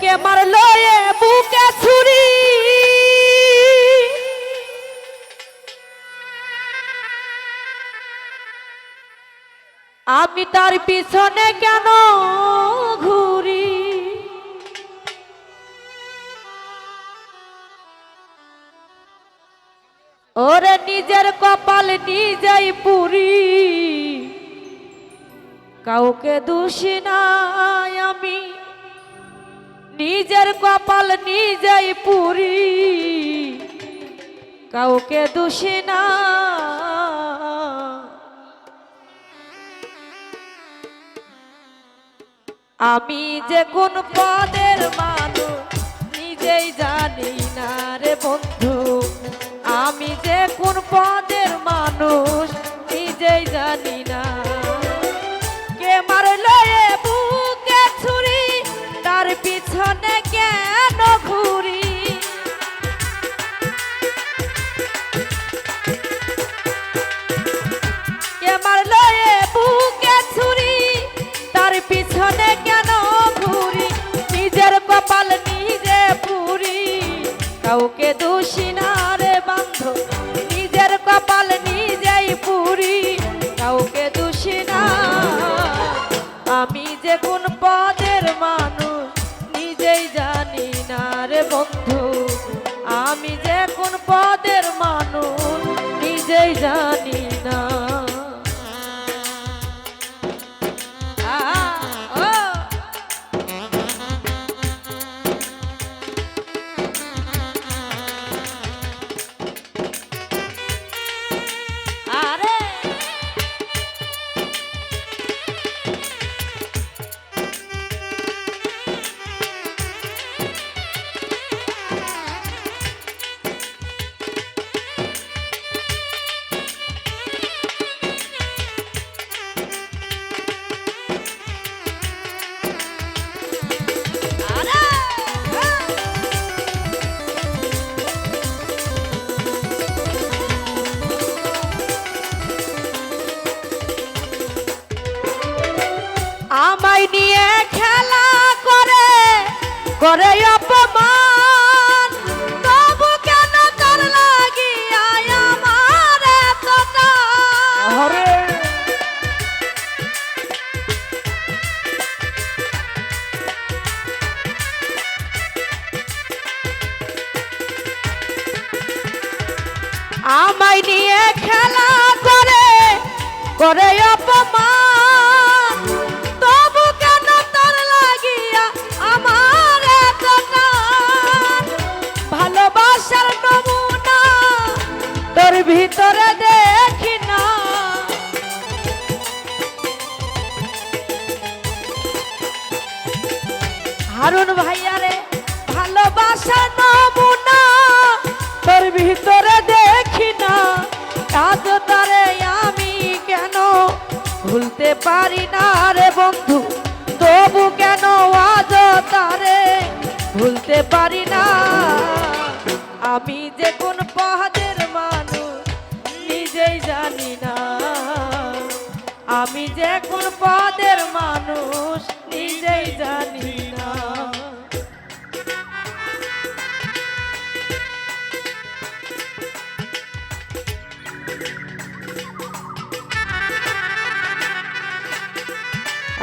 কে মারলো এ বুকে ছুরি। আমি তার পিছনে কেন ঘুরি? ওরে নিজের কপাল নিজেই পুরি। কাউকে দোষী নাই আমি। নিজের কপাল নিজেই পুরি। কাউকে দোষী না। আমি যে কোন পদের মানুষ, নিজেই জানি না রে বন্ধু। আমি যে কোন পদের মানুষ, নিজেই জানি না। দোষী না। আমি যে কোন পদের মানুষ, নিজেই জানি না রে বন্ধু। আমি যে কোন পদের মানুষ, নিজেই জানি না। আমায় নিয়ে খেলা করে করে অপমান তবু কেন তোর লাগিয়া আমার এত? ভালোবাসার নমুনা তোর ভিতরে দেখি না হারুন ভাইয়ারে ভালোবাসা নমুনা তোর ভিতরে আজ তারে আমি কেন? ভুলতে পারি না রে বন্ধু, তবু কেন আজ তারে? ভুলতে পারি না। আমি যে কোন পহাদের মানুষ, নিজেই জানি না। আমি যে কোন পদের মানুষ, নিজেই জানি না।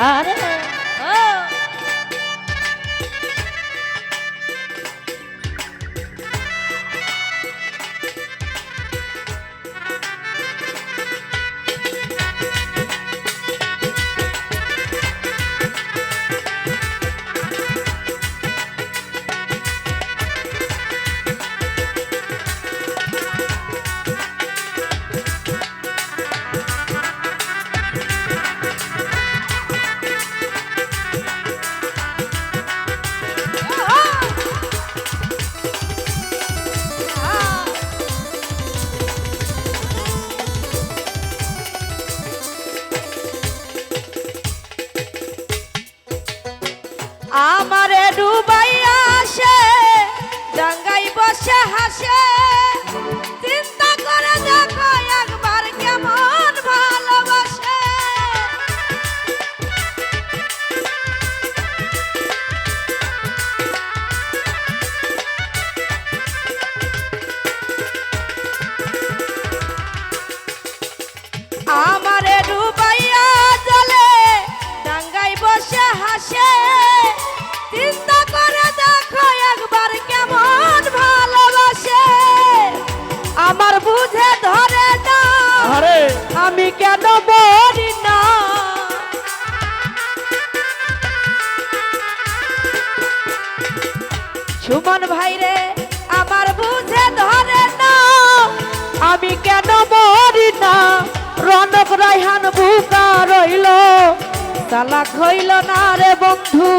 আরে আমি কেন বলি না? সুমন ভাই রে, আমার বুঝে ধরে না। আমি কেন বলি না? রনক রাইহান ভূকা রইল। তালা হইল না রে বন্ধু।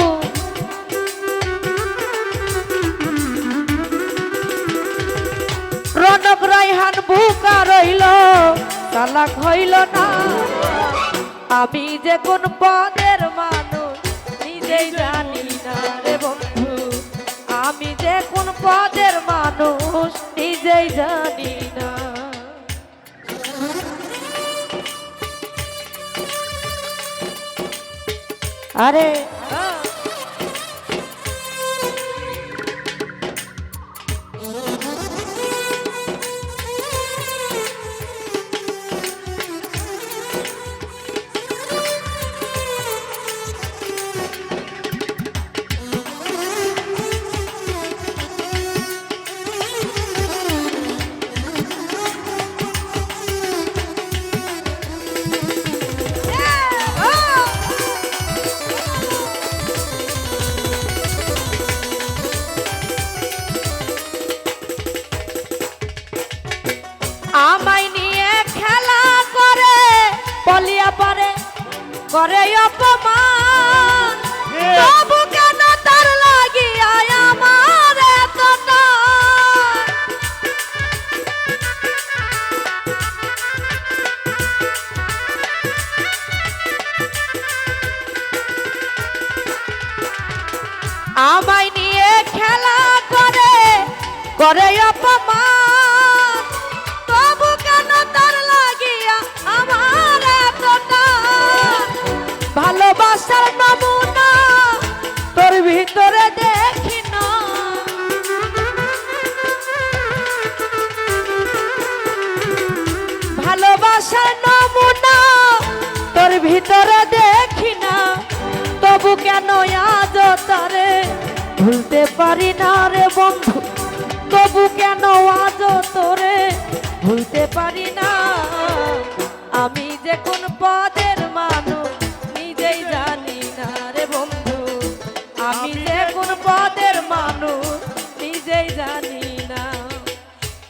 রনক রাইহান ভূকা রইল। তালাক হইল না। আমি যে কোন পদের মানুষ, নিজেই জানি না রে বন্ধু। আমি যে কোন পদের মানুষ, নিজেই জানি না। আরে করে অপমান। তবু কেন তার লাগিয়া আমার এতটা? আমায় নিয়ে খেলা করে করে অপমান। ভিতরে দেখি না, তবু কেন আজ তারে ভুলতে পারি না রে বন্ধু? তবু কেন আজ তোরে ভুলতে পারি না? আমি যে কোন পদের মানুষ, নিজেই জানি না রে বন্ধু। আমি যে কোন পদের মানুষ, নিজেই জানি না।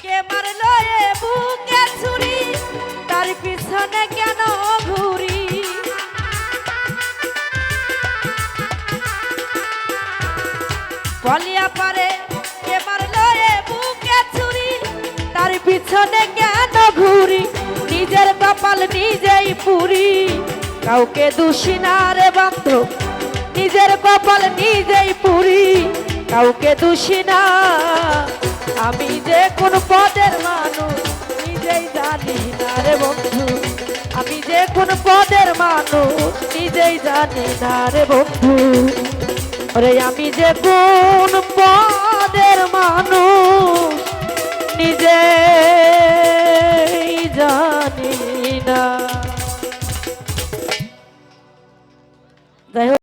কে মারলো এ বুকে ছুরি, তার পিছনে কেন নিজের কপাল নিজেই পুরি। কাউকে দোষী না রে বান্ধব নিজের কপাল নিজেই পুরি। কাউকে দোষী না, আমি যে কোন পদের মানুষ, নিজেই জানি না রে বন্ধু। আমি যে কোন পদের মানুষ, নিজেই জানি না রে বন্ধু। ওরে আমি যে কোন পদের মানুষ নিজেই জানি না যাই হোক